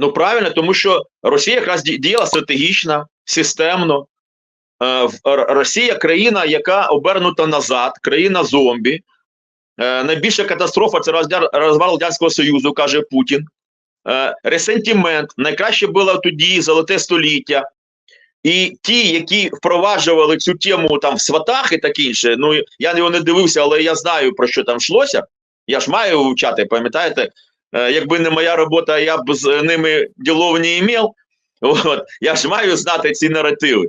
Ну правильно, тому що Росія якраз діяла стратегічно, системно. Е, Росія країна, яка обернута назад, країна зомбі. Е, найбільша катастрофа це розвал Радянського Союзу, каже Путін. Е, ресентимент. Найкраще було тоді золоте століття. І ті, які впроваджували цю тему там в сватах і таке інше, ну я його не дивився, але я знаю про що там йшлося. Я ж маю вивчати, пам'ятаєте? Е, якби не моя робота, я б з ними ділов не імів. От, я ж маю знати ці наративи.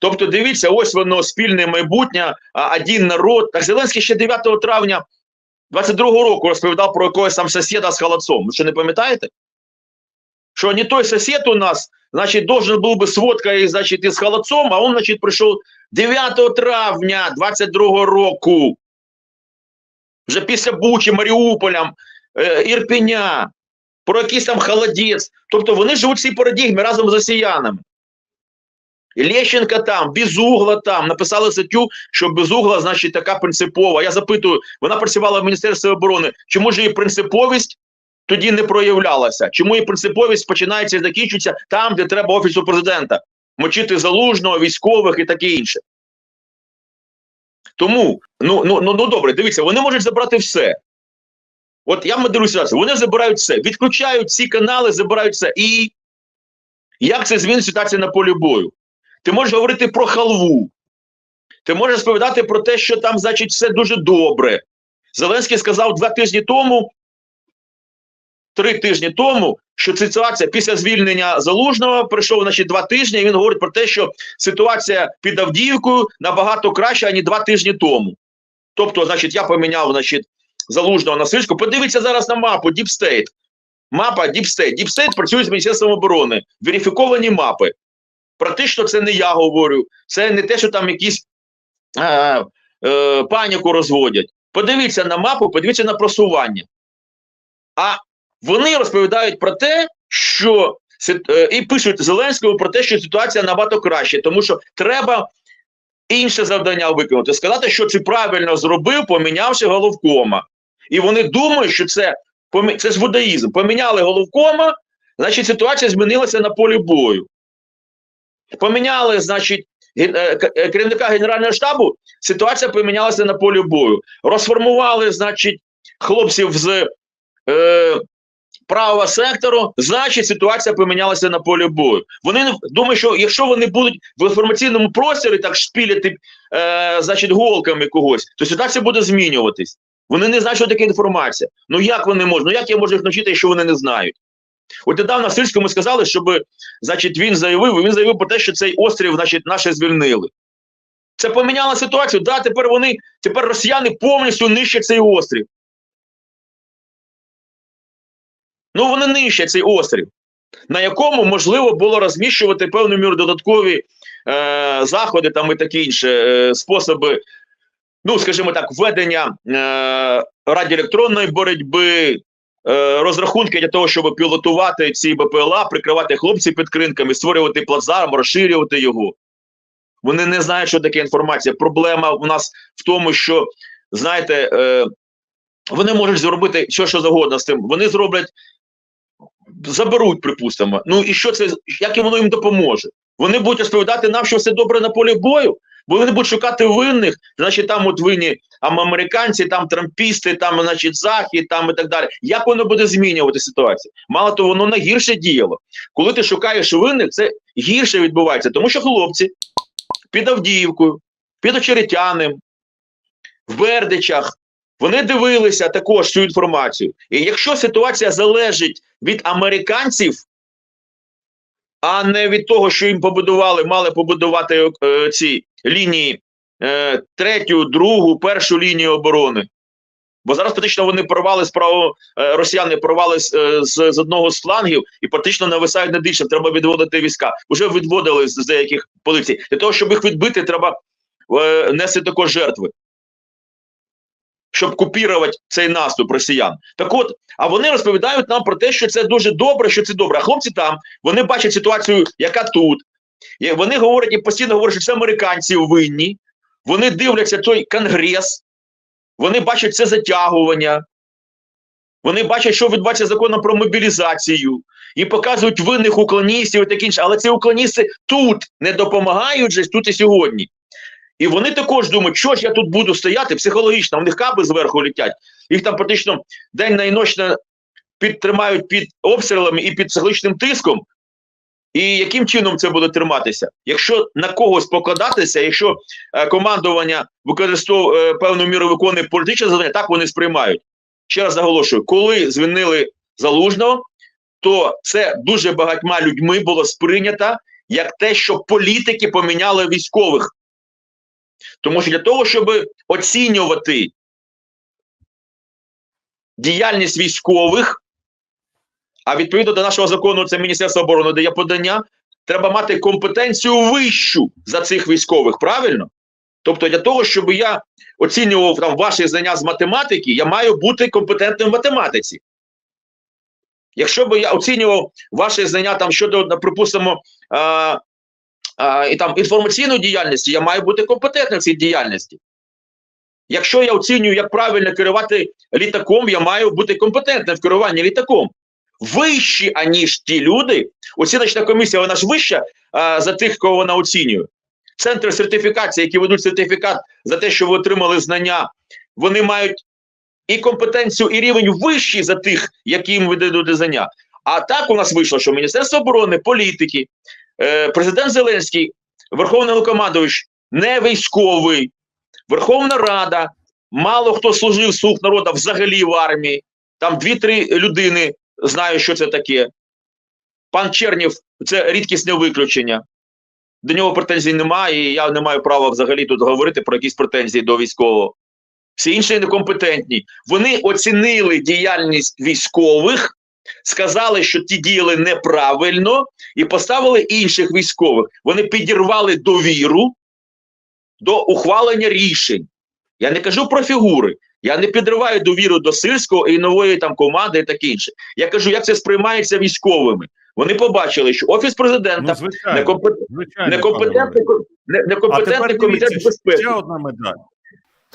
Тобто, дивіться, ось воно спільне майбутнє, один народ. Так Зеленський ще 9 травня 22-го року розповідав про якогось там сусіда з холодцом. Ви що не пам'ятаєте? Що не той сусід у нас, значить, должен був би з водкою, значить, із холодцом, а він, значить, прийшов 9 травня 22-го року. Вже після Бучі, Маріуполя, е, Ірпеня, про якийсь там холодець. Тобто вони живуть в цій парадігмі разом з росіянами. Лещенка там, Безугла там, написали статтю, що Безугла, значить, така принципова. Я запитую, вона працювала в Міністерстві оборони, чому ж її принциповість тоді не проявлялася? Чому її принциповість починається і закінчується там, де треба Офісу президента? Мочити залужного, військових і таке інше. Тому, ну, ну, ну, ну добре, дивіться, вони можуть забрати все. От я моделюю вони забирають все, відключають ці канали, забирають все. І як це змінить ситуацію на полі бою? Ти можеш говорити про халву, ти можеш розповідати про те, що там, значить, все дуже добре. Зеленський сказав два тижні тому, три тижні тому, що ситуація після звільнення залужного пройшов значить, два тижні. І він говорить про те, що ситуація під Авдіївкою набагато краща, ніж два тижні тому. Тобто, значить, я поміняв значить, залужного на Сирську. Подивіться зараз на мапу State. Мапа. Deep State працює з Міністерством оборони. Верифіковані мапи. Практично це не я говорю, це не те, що там якісь е, е, паніку розводять. Подивіться на мапу, подивіться на просування. А вони розповідають про те, що е, і пишуть Зеленському про те, що ситуація набагато краще, тому що треба інше завдання виконати. Сказати, що це правильно зробив, помінявши головкома. І вони думають, що це це ж вудаїзм. Поміняли головкома, значить ситуація змінилася на полі бою. Поміняли, значить, е, е, керівника Генерального штабу, ситуація помінялася на полі бою. Розформували, значить, хлопців з е, правого сектору, значить, ситуація помінялася на полі бою. Вони думають, що якщо вони будуть в інформаційному просторі так шпіляти, е, значить, голками когось, то ситуація буде змінюватись. Вони не знають, що таке інформація. Ну як вони можуть? Ну як я можу їх навчити, якщо вони не знають? От недавно Сильському сказали, щоб, значить, він заявив, він заявив про те, що цей острів, значить, наші звільнили. Це поміняло ситуацію. Да, тепер вони, тепер росіяни повністю нищать цей острів. Ну, вони нищать цей острів, на якому можливо було розміщувати певною мірою додаткові е, заходи там і такі інші е, способи, ну, скажімо так, введення е, радіоелектронної боротьби, е, розрахунки для того, щоб пілотувати ці БПЛА, прикривати хлопців під кринками, створювати плацдарм, розширювати його. Вони не знають, що таке інформація. Проблема у нас в тому, що, знаєте, е, вони можуть зробити що, що завгодно з тим. Вони зроблять, заберуть, припустимо. Ну і що це, як і воно їм допоможе? Вони будуть розповідати нам, що все добре на полі бою, бо вони будуть шукати винних, значить, там от винні там американці, там трампісти, там, значить, захід, там і так далі. Як воно буде змінювати ситуацію? Мало того, воно на гірше діяло. Коли ти шукаєш винних, це гірше відбувається, тому що хлопці під Авдіївкою, під Очеретяним, в Бердичах, вони дивилися також цю інформацію. І якщо ситуація залежить від американців, а не від того, що їм побудували, мали побудувати е, ці лінії е, третю, другу, першу лінію оборони. Бо зараз практично вони порвали справу, е, росіяни порвали з, е, з, з одного з флангів і практично нависають над іншим. Треба відводити війська. Уже відводили з, з деяких позицій. Для того, щоб їх відбити, треба е, нести також жертви. Щоб купірувати цей наступ росіян. Так от, а вони розповідають нам про те, що це дуже добре, що це добре. А хлопці там вони бачать ситуацію, яка тут. І вони говорять і постійно говорять, що це американці винні. Вони дивляться той конгрес, вони бачать це затягування. Вони бачать, що відбувається законом про мобілізацію. і показують винних уклоністів і таке інше. Але ці уклоністи тут не допомагають же тут і сьогодні. І вони також думають, що ж я тут буду стояти психологічно, в них каби зверху летять, їх там практично день на і ніч підтримають під обстрілами і під психологічним тиском. І яким чином це буде триматися? Якщо на когось покладатися, якщо е, командування використовує е, певну міру виконує політичне завдання, так вони сприймають. Ще раз наголошую, коли звільнили залужного, то це дуже багатьма людьми було сприйнято як те, що політики поміняли військових. Тому що для того, щоб оцінювати діяльність військових, а відповідно до нашого закону, це Міністерство оборони дає подання, треба мати компетенцію вищу за цих військових, правильно? Тобто, для того, щоб я оцінював там ваші знання з математики, я маю бути компетентним в математиці. Якщо б я оцінював ваші знання там щодо, припустимо, і там інформаційної діяльності, я маю бути компетентним в цій діяльності. Якщо я оцінюю, як правильно керувати літаком, я маю бути компетентним в керуванні літаком. Вищі, аніж ті люди, оціночна комісія, вона ж вища а, за тих, кого вона оцінює. Центри сертифікації, які ведуть сертифікат за те, що ви отримали знання, вони мають і компетенцію, і рівень вищий за тих, яким видадуть знання. А так у нас вийшло, що Міністерство оборони, політики, президент Зеленський, Верховний Головнокомандувач не військовий, Верховна Рада, мало хто служив слуг народу взагалі в армії. Там дві-три людини знають, що це таке. Пан Чернів це рідкісне виключення. До нього претензій немає, і я не маю права взагалі тут говорити про якісь претензії до військового. Всі інші некомпетентні. Вони оцінили діяльність військових, сказали, що ті діяли неправильно, і поставили інших військових. Вони підірвали довіру до ухвалення рішень. Я не кажу про фігури. Я не підриваю довіру до сильського і нової там команди і таке інше. Я кажу, як це сприймається військовими. Вони побачили, що офіс президента Ну, звичайно, некомпет... звичайно, некомпетентний, некомпетентний комітет безпеки. ще одна медаль.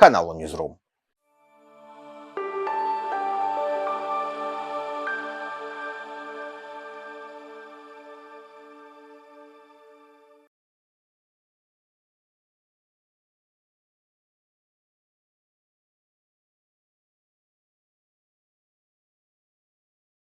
каналу Newsroom.